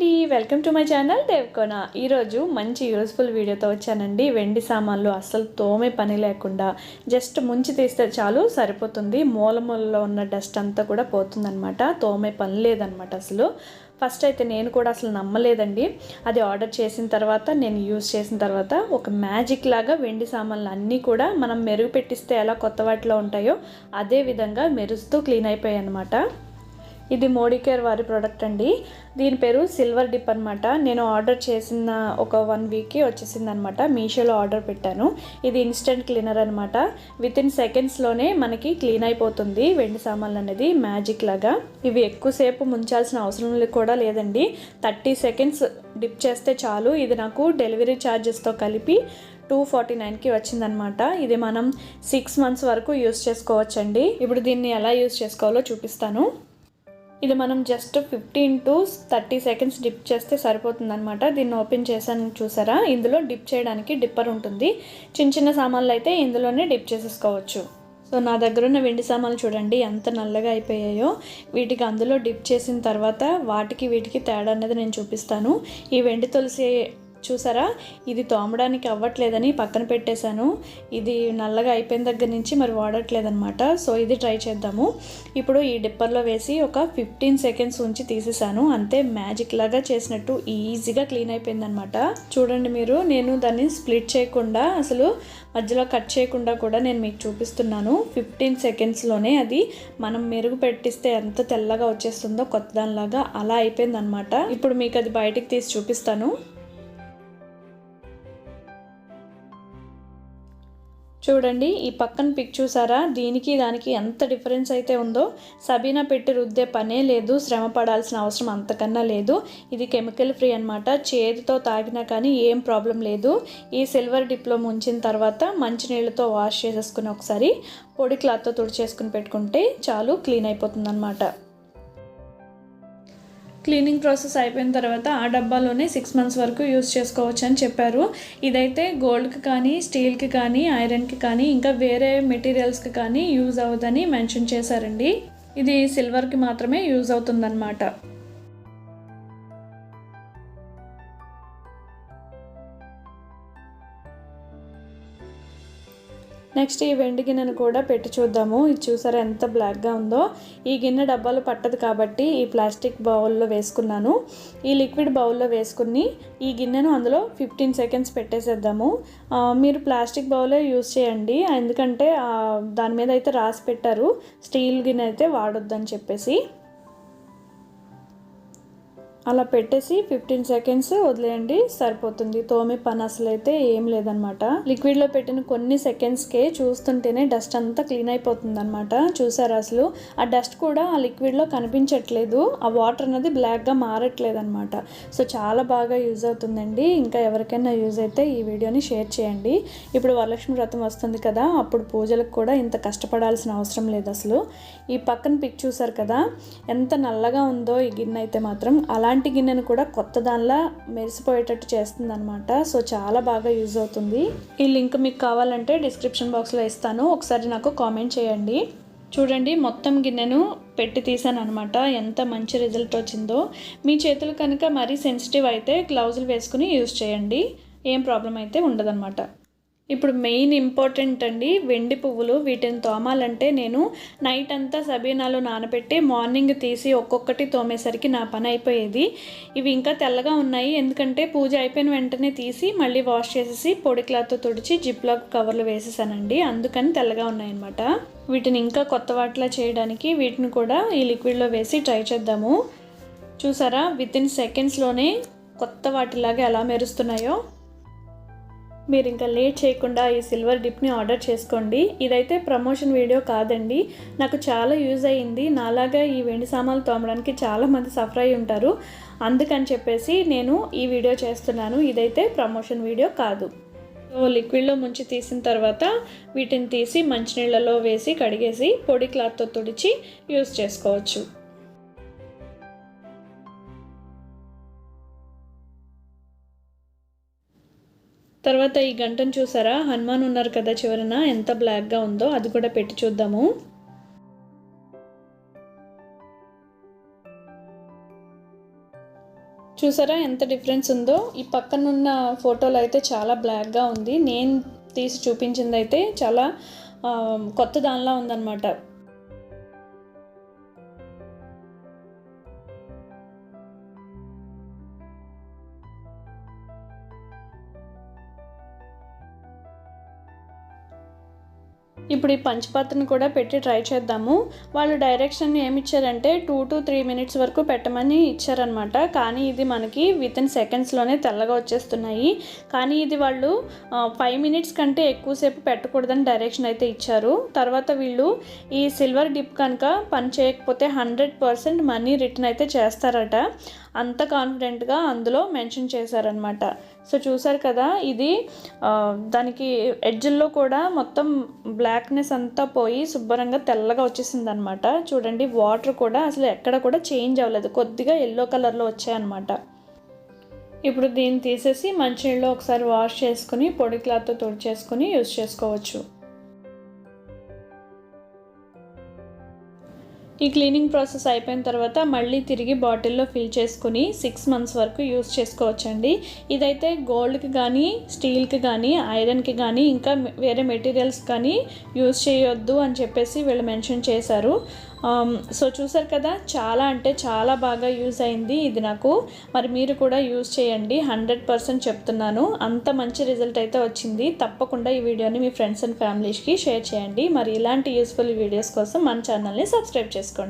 అండి. Welcome to my channel Devkona. ఈరోజు మంచి యూస్ఫుల్ వీడియోతో వచ్చానండి. వెండి సామాన్లు అస్సలు తోమే పని లేకుండా జస్ట్ ముంచి తీస్తే చాలు సరిపోతుంది. మూలమూలలో ఉన్న డస్ట్ అంతా కూడా పోతుందన్నమాట. తోమే పని లేదనమాట అసలు. ఫస్ట్ అయితే నేను కూడా అసలు నమ్మలేదండి. అది ఆర్డర్ చేసిన తర్వాత నేను యూజ్ చేసిన తర్వాత ఒక మ్యాజిక్ లాగా వెండి సామాన్లు అన్నీ కూడా మనం మెరుగు పెట్టిస్తే ఎలా కొత్త వాటిలో ఉంటాయో అదే విధంగా మెరుస్తూ క్లీన్ అయిపోయాయి అనమాట ఇది మోడీ కేర్ వారి ప్రోడక్ట్ అండి. దీని పేరు సిల్వర్ డిప్ అనమాట నేను ఆర్డర్ చేసిన ఒక వన్ వీక్కి వచ్చేసింది అనమాట మీషోలో ఆర్డర్ పెట్టాను. ఇది ఇన్స్టెంట్ క్లీనర్ అనమాట విత్ ఇన్ సెకండ్స్లోనే మనకి క్లీన్ అయిపోతుంది వెండి సామాన్లు అనేది మ్యాజిక్ లాగా. ఇవి ఎక్కువసేపు ముంచాల్సిన అవసరం కూడా లేదండి. థర్టీ సెకండ్స్ డిప్ చేస్తే చాలు. ఇది నాకు డెలివరీ ఛార్జెస్తో కలిపి టూ ఫార్టీ నైన్కి వచ్చిందనమాట ఇది మనం సిక్స్ మంత్స్ వరకు యూస్ చేసుకోవచ్చండి. ఇప్పుడు దీన్ని ఎలా యూస్ చేసుకోవాలో చూపిస్తాను. ఇది మనం just fifteen to thirty seconds dip చేస్తే సరిపోతుంది అనమాట దీన్ని ఓపెన్ చేశాను చూసారా? ఇందులో డిప్ చేయడానికి డిప్పర్ ఉంటుంది. చిన్న చిన్న సామాన్లు అయితే ఇందులోనే డిప్ చేసేసుకోవచ్చు. సో నా దగ్గర ఉన్న వెండి సామాన్లు చూడండి ఎంత నల్లగా అయిపోయాయో. వీటికి అందులో డిప్ చేసిన తర్వాత వాటికి వీటికి తేడా అనేది నేను చూపిస్తాను. ఈ వెండి తులసి చూసారా? ఇది తోమడానికి అవ్వట్లేదని పక్కన పెట్టేశాను. ఇది నల్లగా అయిపోయిన దగ్గర నుంచి మరి వాడట్లేదనమాట సో ఇది ట్రై చేద్దాము. ఇప్పుడు ఈ డిప్పర్లో వేసి ఒక ఫిఫ్టీన్ సెకండ్స్ ఉంచి తీసేసాను అంతే మ్యాజిక్ లాగా చేసినట్టు ఈజీగా క్లీన్ అయిపోయిందనమాట చూడండి మీరు నేను దాన్ని స్ప్లిట్ చేయకుండా అసలు మధ్యలో కట్ చేయకుండా కూడా నేను మీకు చూపిస్తున్నాను. ఫిఫ్టీన్ సెకండ్స్లోనే అది మనం మెరుగు పెట్టిస్తే ఎంత తెల్లగా వచ్చేస్తుందో కొత్త దానిలాగా అలా అయిపోయిందనమాట ఇప్పుడు మీకు అది బయటికి తీసి చూపిస్తాను. చూడండి ఈ పక్కన పిక్ చూసారా? దీనికి దానికి ఎంత డిఫరెన్స్ అయితే ఉందో సబీనా పెట్టి రుద్దే పనే లేదు శ్రమ పడాల్సిన అవసరం అంతకన్నా లేదు. ఇది కెమికల్ ఫ్రీ అనమాట చేతితో తాగినా కానీ ఏం ప్రాబ్లం లేదు. ఈ సిల్వర్ డిప్లో ముంచిన తర్వాత మంచినీళ్ళతో వాష్ చేసేసుకుని ఒకసారి పొడి క్లాత్తో తుడిచేసుకుని పెట్టుకుంటే చాలు క్లీన్ అయిపోతుందన్నమాట. క్లీనింగ్ ప్రాసెస్ అయిపోయిన తర్వాత ఆ డబ్బాలోనే సిక్స్ మంత్స్ వరకు యూస్ చేసుకోవచ్చు అని చెప్పారు. ఇదైతే గోల్డ్కి కానీ స్టీల్కి కానీ ఐరన్కి కానీ ఇంకా వేరే మెటీరియల్స్కి కానీ యూజ్ అవ్వదని మెన్షన్ చేశారండి. ఇది సిల్వర్కి మాత్రమే యూజ్ అవుతుందన్నమాట. నెక్స్ట్ ఈ వెండి గిన్నెను కూడా పెట్టి చూద్దాము. ఇది చూసారా ఎంత బ్లాక్గా ఉందో? ఈ గిన్నె డబ్బాలు పట్టదు కాబట్టి ఈ ప్లాస్టిక్ బౌల్లో వేసుకున్నాను. ఈ లిక్విడ్ బౌల్లో వేసుకుని ఈ గిన్నెను అందులో ఫిఫ్టీన్ సెకండ్స్ పెట్టేసేద్దాము. మీరు ప్లాస్టిక్ బౌలే యూజ్ చేయండి. ఎందుకంటే దాని మీద అయితే రాసి పెట్టారు. స్టీల్ గిన్నె అయితే వాడొద్దని చెప్పేసి. అలా పెట్టేసి ఫిఫ్టీన్ సెకండ్స్ వదిలేయండి సరిపోతుంది. తోమి పని అసలు అయితే ఏం లేదనమాట లిక్విడ్లో పెట్టిన కొన్ని సెకండ్స్కే చూస్తుంటేనే డస్ట్ అంతా క్లీన్ అయిపోతుంది అనమాట చూసారు అసలు? ఆ డస్ట్ కూడా ఆ లిక్విడ్లో కనిపించట్లేదు. ఆ వాటర్ అనేది బ్లాక్గా మారట్లేదు అనమాట సో చాలా బాగా యూజ్ అవుతుందండి. ఇంకా ఎవరికైనా యూజ్ అయితే ఈ వీడియోని షేర్ చేయండి. ఇప్పుడు వరలక్ష్మి వ్రతం వస్తుంది కదా అప్పుడు పూజలకు కూడా ఇంత కష్టపడాల్సిన అవసరం లేదు అసలు. ఈ పక్కన పిక్ చూసారు కదా ఎంత నల్లగా ఉందో ఈ గిన్నె అయితే మాత్రం. అలా అలాంటి గిన్నెను కూడా కొత్త దానిలా మెరిసిపోయేటట్టు చేస్తుంది అనమాట సో చాలా బాగా యూజ్ అవుతుంది. ఈ లింక్ మీకు కావాలంటే డిస్క్రిప్షన్ బాక్స్లో ఇస్తాను. ఒకసారి నాకు కామెంట్ చేయండి. చూడండి మొత్తం గిన్నెను పెట్టి తీసాను అనమాట ఎంత మంచి రిజల్ట్ వచ్చిందో. మీ చేతులు కనుక మరీ సెన్సిటివ్ అయితే గ్లౌజులు వేసుకుని యూజ్ చేయండి. ఏం ప్రాబ్లం అయితే ఉండదన్నమాట. ఇప్పుడు మెయిన్ ఇంపార్టెంట్ అండి వెండి పువ్వులు. వీటిని తోమాలంటే నేను నైట్ అంతా సబీనాలో నానబెట్టి మార్నింగ్ తీసి ఒక్కొక్కటి తోమేసరికి నా పని అయిపోయేది. ఇవి ఇంకా తెల్లగా ఉన్నాయి. ఎందుకంటే పూజ అయిపోయిన వెంటనే తీసి మళ్ళీ వాష్ చేసేసి పొడి క్లాత్తో తుడిచి జిప్లాక్ కవర్లు వేసేసానండి. అందుకని తెల్లగా ఉన్నాయన్నమాట. వీటిని ఇంకా కొత్త వాటిలా చేయడానికి వీటిని కూడా ఈ లిక్విడ్లో వేసి ట్రై చేద్దాము. చూసారా? విత్ ఇన్ సెకండ్స్లోనే కొత్త వాటిలాగా ఎలా మెరుస్తున్నాయో. మీరు ఇంకా లేట్ చేయకుండా ఈ సిల్వర్ డిప్ని ఆర్డర్ చేసుకోండి. ఇదైతే ప్రమోషన్ వీడియో కాదండి. నాకు చాలా యూజ్ అయ్యింది. నాలాగా ఈ వెండి సామాన్లు తోమడానికి చాలామంది సఫర్ అయి ఉంటారు. అందుకని చెప్పేసి నేను ఈ వీడియో చేస్తున్నాను. ఇదైతే ప్రమోషన్ వీడియో కాదు. సో లిక్విడ్లో ముంచి తీసిన తర్వాత వీటిని తీసి మంచినీళ్ళలో వేసి కడిగేసి పొడి క్లాత్తో తుడిచి యూజ్ చేసుకోవచ్చు. తర్వాత ఈ గంటను చూసారా? హనుమాన్ ఉన్నారు కదా చివరన. ఎంత బ్లాక్గా ఉందో అది కూడా పెట్టి చూద్దాము. చూసారా ఎంత డిఫరెన్స్ ఉందో? ఈ పక్కనున్న ఫోటోలు అయితే చాలా బ్లాక్గా ఉంది. నేను తీసి చూపించింది అయితే చాలా కొత్త దానిలా ఉందన్నమాట. ఇప్పుడు ఈ పంచపాత్రను కూడా పెట్టి ట్రై చేద్దాము. వాళ్ళు డైరెక్షన్ ఏమి ఇచ్చారంటే టూ టు త్రీ మినిట్స్ వరకు పెట్టమని ఇచ్చారనమాట కానీ ఇది మనకి విత్ ఇన్ సెకండ్స్లోనే తెల్లగా వచ్చేస్తున్నాయి. కానీ ఇది వాళ్ళు ఫైవ్ మినిట్స్ కంటే ఎక్కువసేపు పెట్టకూడదని డైరెక్షన్ అయితే ఇచ్చారు. తర్వాత వీళ్ళు ఈ సిల్వర్ డిప్ కనుక పని చేయకపోతే హండ్రెడ్ పర్సెంట్ మనీ రిటర్న్ అయితే చేస్తారట. అంత కాన్ఫిడెంట్గా అందులో మెన్షన్ చేశారనమాట సో చూసారు కదా ఇది దానికి ఎడ్జ్ల్లో కూడా మొత్తం బ్లాక్నెస్ అంతా పోయి శుభ్రంగా తెల్లగా వచ్చేసింది అనమాట చూడండి వాటర్ కూడా అసలు ఎక్కడ కూడా చేంజ్ అవ్వలేదు. కొద్దిగా ఎల్లో కలర్లో వచ్చాయన్నమాట. ఇప్పుడు దీన్ని తీసేసి మంచినీళ్ళు ఒకసారి వాష్ చేసుకుని పొడి క్లాత్తో తుడిచేసుకుని యూస్ చేసుకోవచ్చు. ఈ క్లీనింగ్ ప్రాసెస్ అయిపోయిన తర్వాత మళ్ళీ తిరిగి బాటిల్లో ఫిల్ చేసుకుని సిక్స్ మంత్స్ వరకు యూస్ చేసుకోవచ్చండి. ఇదైతే గోల్డ్కి కానీ స్టీల్కి కానీ ఐరన్కి కానీ ఇంకా వేరే మెటీరియల్స్ కానీ యూస్ చేయొద్దు అని చెప్పేసి వీళ్ళు మెన్షన్ చేశారు. Um, సో చూసారు కదా చాలా అంటే చాలా బాగా యూజ్ అయింది ఇది నాకు. మరి మీరు కూడా యూజ్ చేయండి. హండ్రెడ్ పర్సెంట్ చెప్తున్నాను. అంత మంచి రిజల్ట్ అయితే వచ్చింది. తప్పకుండా ఈ వీడియోని మీ ఫ్రెండ్స్ అండ్ ఫ్యామిలీస్కి షేర్ చేయండి. మరి ఇలాంటి యూస్ఫుల్ వీడియోస్ కోసం మన ఛానల్ని సబ్స్క్రైబ్ చేసుకోండి.